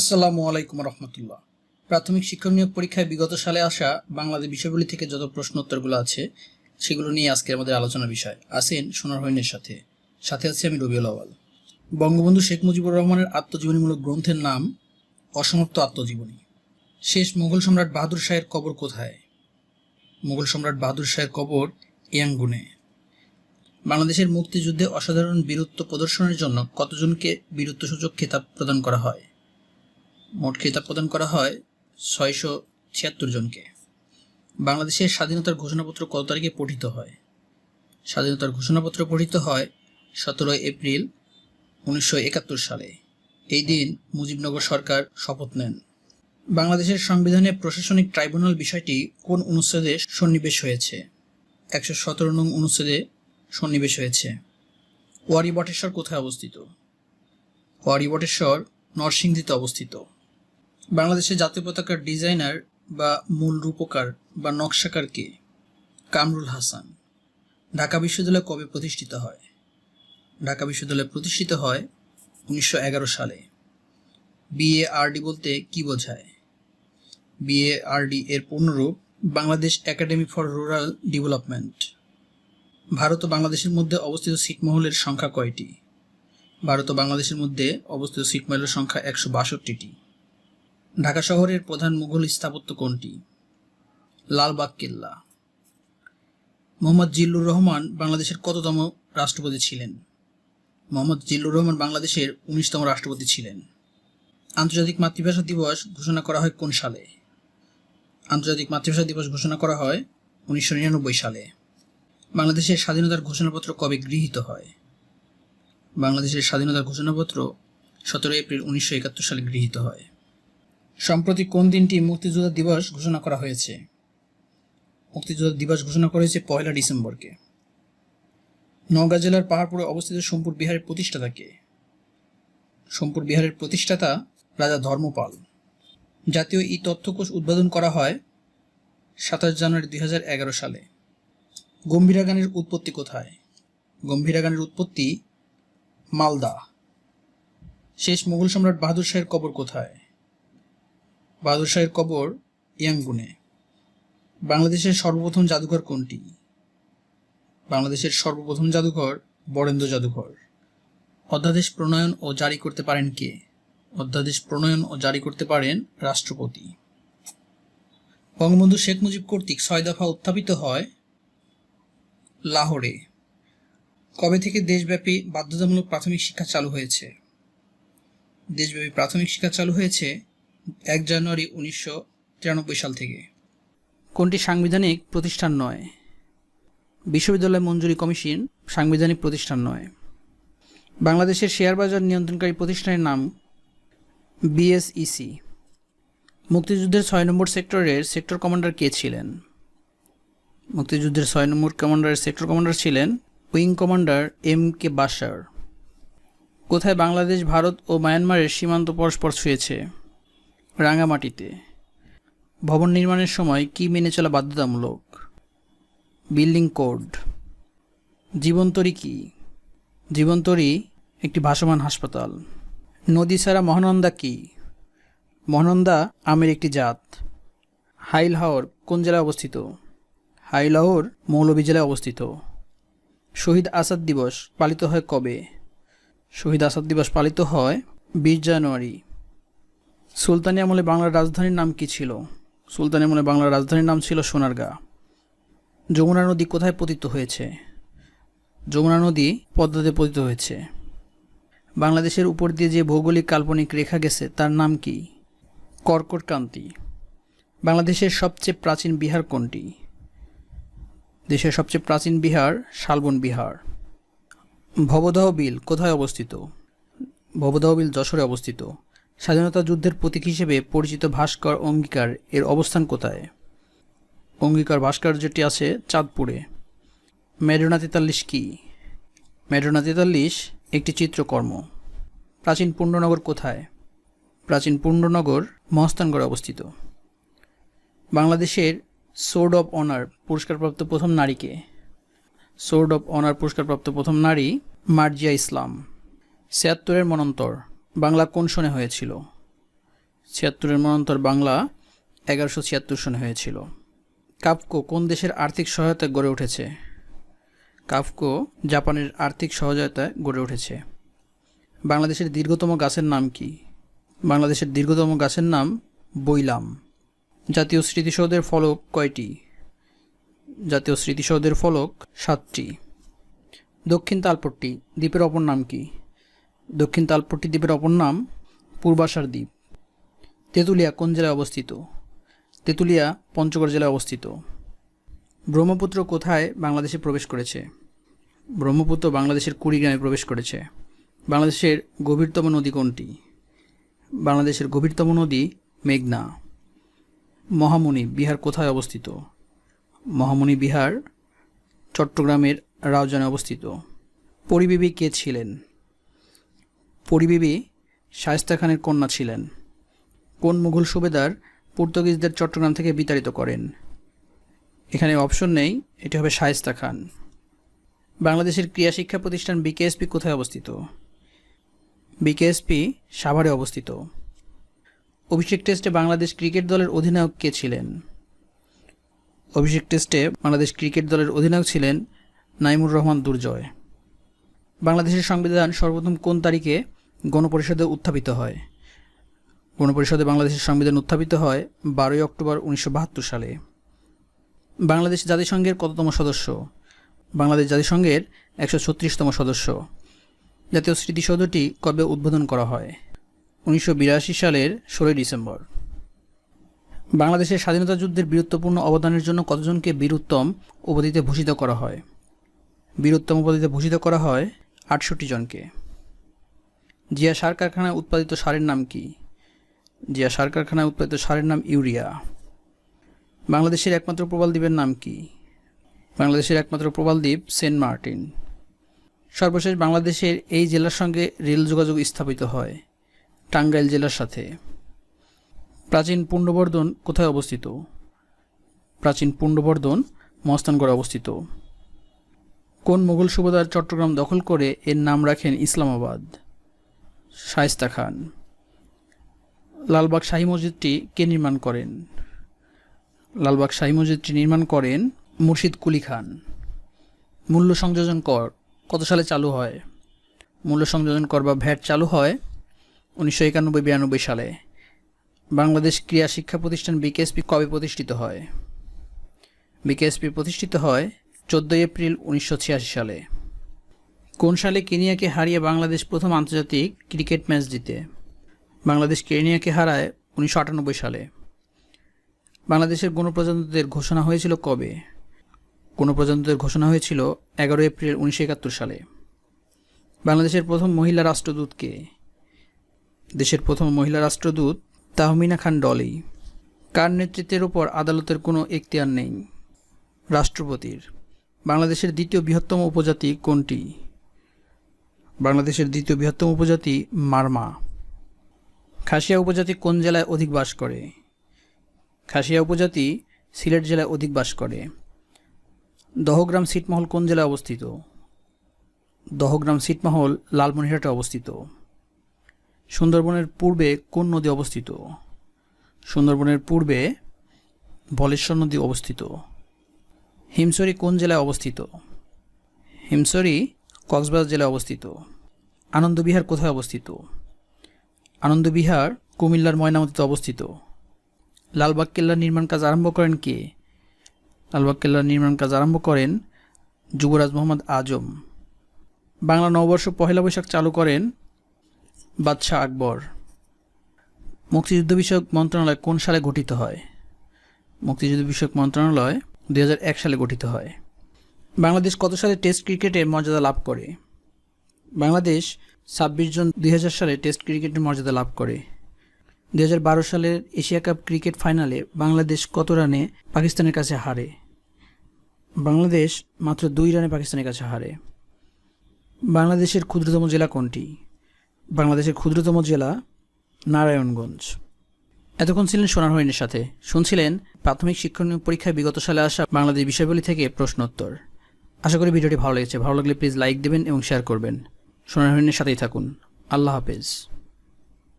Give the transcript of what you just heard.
আসসালামু আলাইকুম রহমতুল্লাহ। প্রাথমিক শিক্ষক নিয়োগ পরীক্ষায় বিগত সালে আসা বাংলাদেশ বিষয়গুলি থেকে যত প্রশ্ন উত্তরগুলো আছে, সেগুলো নিয়ে আজকে আমাদের আলোচনার বিষয়। আসেন, সোনার হরিণের সাথে। সাথে আছি আমি রবিউল আওয়াল। বঙ্গবন্ধু শেখ মুজিবুর রহমানের আত্মজীবনীমূলক গ্রন্থের নাম, অসমাপ্ত আত্মজীবনী। শেষ মুঘল সম্রাট বাহাদুর শাহের কবর কোথায়? মুঘল সম্রাট বাহাদুর শাহের কবর ইয়াঙ্গুনে। বাংলাদেশের মুক্তিযুদ্ধে অসাধারণ বীরত্ব প্রদর্শনের জন্য কতজনকে বীরত্বসূচক খেতাব প্রদান করা হয়? মোট খেতাব প্রদান করা হয় ছয়শো ছিয়াত্তর জনকে। বাংলাদেশের স্বাধীনতার ঘোষণাপত্র কত তারিখে পঠিত হয়? স্বাধীনতার ঘোষণাপত্র পঠিত হয় সতেরোই এপ্রিল উনিশশো একাত্তর সালে। এই দিন মুজিবনগর সরকার শপথ নেন। বাংলাদেশের সংবিধানে প্রশাসনিক ট্রাইব্যুনাল বিষয়টি কোন অনুচ্ছেদে সন্নিবেশ হয়েছে? একশো সতেরো নং অনুচ্ছেদে সন্নিবেশ হয়েছে। ওয়ারি বটেশ্বর কোথায় অবস্থিত? ওয়ারি বটেশ্বর নরসিংদীতে অবস্থিত। বাংলাদেশের জাতীয় পতাকার ডিজাইনার বা মূল রূপকার বা নকশাকার কে? কামরুল হাসান। ঢাকা বিশ্ববিদ্যালয় কবে প্রতিষ্ঠিত হয়? ঢাকা বিশ্ববিদ্যালয় প্রতিষ্ঠিত হয় উনিশশো এগারো সালে। বিএআরডি বলতে কি বোঝায়? বিএআরডি এর পূর্ণরূপ Bangladesh academy for rural development. Bharat ও বাংলাদেশের মধ্যে অবস্থিত ছিটমহলের সংখ্যা কয়টি? ভারত ও বাংলাদেশের মধ্যে অবস্থিত ছিটমহলের সংখ্যা একশো বাষট্টিটি। ঢাকা শহরের প্রধান মুঘল স্থাপত্য কোনটি? লালবাগ, কেল্লা। মোহাম্মদ জিল্লুর রহমান বাংলাদেশের কততম রাষ্ট্রপতি ছিলেন? মোহাম্মদ জিল্লুর রহমান বাংলাদেশের উনিশতম রাষ্ট্রপতি ছিলেন। আন্তর্জাতিক মাতৃভাষা দিবস ঘোষণা করা হয় কোন সালে? আন্তর্জাতিক মাতৃভাষা দিবস ঘোষণা করা হয় উনিশশো নিরানব্বই সালে। বাংলাদেশের স্বাধীনতার ঘোষণাপত্র কবে গৃহীত হয়? বাংলাদেশের স্বাধীনতার ঘোষণাপত্র সতেরো এপ্রিল উনিশশো একাত্তর সালে গৃহীত হয়। সম্প্রতি কোন দিনটি মুক্তিযোদ্ধা দিবস ঘোষণা করা হয়েছে? মুক্তিযোদ্ধা দিবস ঘোষণা হয়েছে পয়লা ডিসেম্বরকে। নওগাঁ জেলার পাহাড়পুরে অবস্থিত সোমপুর বিহারের প্রতিষ্ঠাতা কে সোমপুর বিহারের প্রতিষ্ঠাতা রাজা ধর্মপাল। জাতীয় ই তথ্যকোষ উদ্বোধন করা হয় সাতাশ জানুয়ারি দুই হাজার এগারো সালে। গম্ভীরা গানের উৎপত্তি কোথায়? গম্ভীরা গানের উৎপত্তি মালদা। শেষ মুঘল সম্রাট বাহাদুর শাহের কবর কোথায়? বাহাদুর শাহের কবর ইয়াঙ্গুনে। বাংলাদেশের সর্বপ্রথম জাদুঘর কোনটি? বাংলাদেশের সর্বপ্রথম জাদুঘর বরেন্দ্র জাদুঘর। অধ্যাদেশ প্রণয়ন ও জারি করতে পারেন কে? অধ্যাদেশ প্রণয়ন ও জারি করতে পারেন রাষ্ট্রপতি। বঙ্গবন্ধু শেখ মুজিব কর্তৃক ছয় দফা উত্থাপিত হয় লাহোরে। কবে থেকে দেশব্যাপী বাধ্যতামূলক প্রাথমিক শিক্ষা চালু হয়েছে? দেশব্যাপী প্রাথমিক শিক্ষা চালু হয়েছে এক জানুয়ারি উনিশশো তিরানব্বই সাল থেকে। কোনটি সাংবিধানিক প্রতিষ্ঠান নয়? বিশ্ববিদ্যালয় মঞ্জুরি কমিশন সাংবিধানিক প্রতিষ্ঠান নয়। বাংলাদেশের শেয়ার বাজার নিয়ন্ত্রণকারী প্রতিষ্ঠানের নাম বিএসইসি। মুক্তিযুদ্ধের ছয় নম্বর সেক্টরের সেক্টর কমান্ডার কে ছিলেন? মুক্তিযুদ্ধের ছয় নম্বর কমান্ডারের সেক্টর কমান্ডার ছিলেন wing commander M K Basar কোথায় বাংলাদেশ, ভারত ও মায়ানমারের সীমান্ত পরস্পর ছুঁয়েছে? রাঙামাটিতে। ভবন নির্মাণের সময় কি মেনে চলা বাধ্যতামূলক? Building code. জীবন্তরী কি? জীবন্তরী একটি ভাসমান হাসপাতাল। নদী ছাড়া মহানন্দা কি? মহানন্দা আমের একটি জাত। হাইলহাওর কোন জেলায় অবস্থিত? হাইলাহোর মৌলভী জেলায় অবস্থিত। শহীদ আসাদ দিবস পালিত হয় কবে? শহীদ আসাদ দিবস পালিত হয় বিশ জানুয়ারি। সুলতানি আমলে বাংলার রাজধানীর নাম কি ছিল? সুলতানি আমলে বাংলার রাজধানীর নাম ছিল সোনারগাঁ। যমুনা নদী কোথায় পতিত হয়েছে? যমুনা নদী পদ্মাতে পতিত হয়েছে। বাংলাদেশের উপর দিয়ে যে ভৌগোলিক কাল্পনিক রেখা গেছে, তার নাম কি? কর্কটক্রান্তি। বাংলাদেশের সবচেয়ে প্রাচীন বিহার কোনটি? দেশের সবচেয়ে প্রাচীন বিহার শালবন বিহার। ভবদহ বিল কোথায় অবস্থিত? ভবদহ বিল যশোরে অবস্থিত। স্বাধীনতা যুদ্ধের প্রতীক হিসেবে পরিচিত ভাস্কর অঙ্গীকার এর অবস্থান কোথায়? অঙ্গীকার ভাস্কর্যটি আছে চাঁদপুরে। মেডোনা তেতাল্লিশ কী? মেডোনা তেতাল্লিশ একটি চিত্রকর্ম। প্রাচীন পূর্ণনগর কোথায়? প্রাচীন পূর্ণনগর মহস্তানগড়ে অবস্থিত। বাংলাদেশের সোর্ড অফ অনার পুরস্কারপ্রাপ্ত প্রথম নারীকে সোর্ড অফ অনার পুরস্কারপ্রাপ্ত প্রথম নারী মার্জিয়া ইসলাম। ছিয়াত্তরের মনন্তর। বাংলা কোন সনে হয়েছিল? ছিয়াত্তরের মনান্তর বাংলা এগারোশো ছিয়াত্তর সনে হয়েছিল। কাফকো কোন দেশের আর্থিক সহায়তায় গড়ে উঠেছে? কাফকো জাপানের আর্থিক সহায়তায় গড়ে উঠেছে। বাংলাদেশের দীর্ঘতম গাছের নাম কি? বাংলাদেশের দীর্ঘতম গাছের নাম বইলাম জাতীয় স্মৃতিসৌধের ফলক কয়টি? জাতীয় স্মৃতিসৌধের ফলক সাতটি। দক্ষিণ তালপট্টি, দ্বীপের অপর নাম কি? দক্ষিণ তালপট্টি দ্বীপের অপর নাম পূর্বাশার দ্বীপ। তেঁতুলিয়া কোন জেলায় অবস্থিত? তেঁতুলিয়া পঞ্চগড় জেলায় অবস্থিত। ব্রহ্মপুত্র কোথায় বাংলাদেশে প্রবেশ করেছে? ব্রহ্মপুত্র বাংলাদেশের কুড়িগ্রামে প্রবেশ করেছে। বাংলাদেশের গভীরতম নদী কোনটি? বাংলাদেশের গভীরতম নদী মেঘনা। মহামণি বিহার কোথায় অবস্থিত? মহামণি বিহার চট্টগ্রামের রাউজানে অবস্থিত। পরিবিবি কে ছিলেন? পরিবিবি শায়েস্তা খানের কন্যা ছিলেন। কোন মুঘল সুবেদার পর্তুগিজদের চট্টগ্রাম থেকে বিতাড়িত করেন? এখানে অপশন নেই, এটি হবে শায়েস্তা খান বাংলাদেশের ক্রীড়া শিক্ষা প্রতিষ্ঠান বিকেএসপি কোথায় অবস্থিত? বিকেএসপি সাভারে অবস্থিত। অভিষেক টেস্টে বাংলাদেশ ক্রিকেট দলের অধিনায়ক কে ছিলেন? অভিষেক টেস্টে বাংলাদেশ ক্রিকেট দলের অধিনায়ক ছিলেন নাইমুর রহমান দুর্জয়। বাংলাদেশের সংবিধান সর্বপ্রথম কোন তারিখে গণপরিষদে উত্থাপিত হয়। গণপরিষদে বাংলাদেশের সংবিধান উত্থাপিত হয় বারোই অক্টোবর উনিশশো বাহাত্তর সালে। বাংলাদেশ জাতিসংঘের কততম সদস্য? বাংলাদেশ জাতিসংঘের একশো ছত্রিশতম সদস্য। জাতীয় স্মৃতিসৌধটি কবে উদ্বোধন করা হয়? উনিশশো বিরাশি সালের ষোলোই ডিসেম্বর। বাংলাদেশের স্বাধীনতা যুদ্ধের বীরত্বপূর্ণ অবদানের জন্য কতজনকে বীরুত্তম উপাধিতে ভূষিত করা হয়? বীরুত্তম উপাধিতে ভূষিত করা হয় আটষট্টি জনকে। জিয়া সার কারখানায় উৎপাদিত সারের নাম কি? জিয়া সার কারখানায় উৎপাদিত সারের নাম ইউরিয়া। বাংলাদেশের একমাত্র প্রবাল দ্বীপের নাম কি? বাংলাদেশের একমাত্র প্রবাল দ্বীপ সেন্ট মার্টিন। সর্বশেষ বাংলাদেশের এই জেলার সঙ্গে রেল যোগাযোগ স্থাপিত হয় টাঙ্গাইল জেলার সাথে। প্রাচীন পুণ্ডবর্ধন কোথায় অবস্থিত? প্রাচীন পুণ্ডবর্ধন মস্তানগড়ে অবস্থিত। কোন মুঘল সুবেদার চট্টগ্রাম দখল করে এর নাম রাখেন ইসলামাবাদ। শায়েস্তা খান। লালবাগ শাহী মসজিদটি কে নির্মাণ করেন? লালবাগ শাহী মসজিদটি নির্মাণ করেন মুর্শিদ কুলি খান। মূল্য সংযোজন কর কত সালে চালু হয়? মূল্য সংযোজন কর বা ভ্যাট চালু হয় উনিশশো একানব্বই বিরানব্বই সালে। বাংলাদেশ ক্রীড়া শিক্ষা প্রতিষ্ঠান বিকেএসপি কবে প্রতিষ্ঠিত হয়? বিকেএসপি প্রতিষ্ঠিত হয় চোদ্দোই এপ্রিল উনিশশো ছিয়াশি সালে। কোন সালে কেনিয়াকে হারিয়ে বাংলাদেশ প্রথম আন্তর্জাতিক ক্রিকেট ম্যাচ জিতে? বাংলাদেশ কেনিয়াকে হারায় উনিশশো আটানব্বই সালে। বাংলাদেশের গণপ্রজাতন্ত্রের ঘোষণা হয়েছিল কবে? গণপ্রজাতন্ত্রের ঘোষণা হয়েছিল এগারো এপ্রিল উনিশশো একাত্তর সালে। বাংলাদেশের প্রথম মহিলা রাষ্ট্রদূতকে দেশের প্রথম মহিলা রাষ্ট্রদূত তাহমিনা খান ডলি কার নেতৃত্বের ওপর আদালতের কোনো এখতিয়ার নেই? রাষ্ট্রপতির। বাংলাদেশের দ্বিতীয় বৃহত্তম উপজাতি কোনটি? বাংলাদেশের দ্বিতীয় বৃহত্তম উপজাতি মারমা। খাসিয়া উপজাতি কোন জেলায় অধিক বাস করে? খাসিয়া উপজাতি সিলেট জেলায় অধিক বাস করে। দহগ্রাম সিটমহল কোন জেলায় অবস্থিত? দহগ্রাম সিটমহল লালমনিরহাটে অবস্থিত। সুন্দরবনের পূর্বে কোন নদী অবস্থিত? সুন্দরবনের পূর্বে বলেশ্বর নদী অবস্থিত। হিমসরি কোন জেলায় অবস্থিত? হিমসরি কক্সবাজার জেলায় অবস্থিত। আনন্দবিহার কোথায় অবস্থিত? আনন্দবিহার, কুমিল্লার ময়নামতিতে অবস্থিত। লালবাগ কেল্লার নির্মাণ কাজ আরম্ভ করেন কে? লালবাগ কেল্লার নির্মাণ কাজ আরম্ভ করেন যুবরাজ মোহাম্মদ আজম। বাংলা নববর্ষ পহেলা বৈশাখ চালু করেন বাদশাহ আকবর। মুক্তিযুদ্ধ বিষয়ক মন্ত্রণালয় কোন সালে গঠিত হয়? মুক্তিযুদ্ধ বিষয়ক মন্ত্রণালয় দু হাজার এক সালে গঠিত হয়। বাংলাদেশ কত সালে টেস্ট ক্রিকেটের মর্যাদা লাভ করে? বাংলাদেশ ছাব্বিশ জন দুই সালে টেস্ট ক্রিকেটের মর্যাদা লাভ করে। দুই হাজার বারো সালের এশিয়া কাপ ক্রিকেট ফাইনালে বাংলাদেশ কত রানে পাকিস্তানের কাছে হারে? বাংলাদেশ মাত্র দুই রানে পাকিস্তানের কাছে হারে। বাংলাদেশের ক্ষুদ্রতম জেলা কোনটি? বাংলাদেশের ক্ষুদ্রতম জেলা নারায়ণগঞ্জ। এতক্ষণ ছিলেন সোনার হরিণের সাথে। শুনছিলেন প্রাথমিক শিক্ষণীয় পরীক্ষায় বিগত সালে আসা বাংলাদেশ বিষয়বলী থেকে প্রশ্নোত্তর। আশা করি ভিডিওটি ভালো লেগেছে। ভালো লাগলে প্লিজ লাইক দেবেন এবং শেয়ার করবেন। সোনার সাথেই থাকুন। আল্লাহ হাফেজ।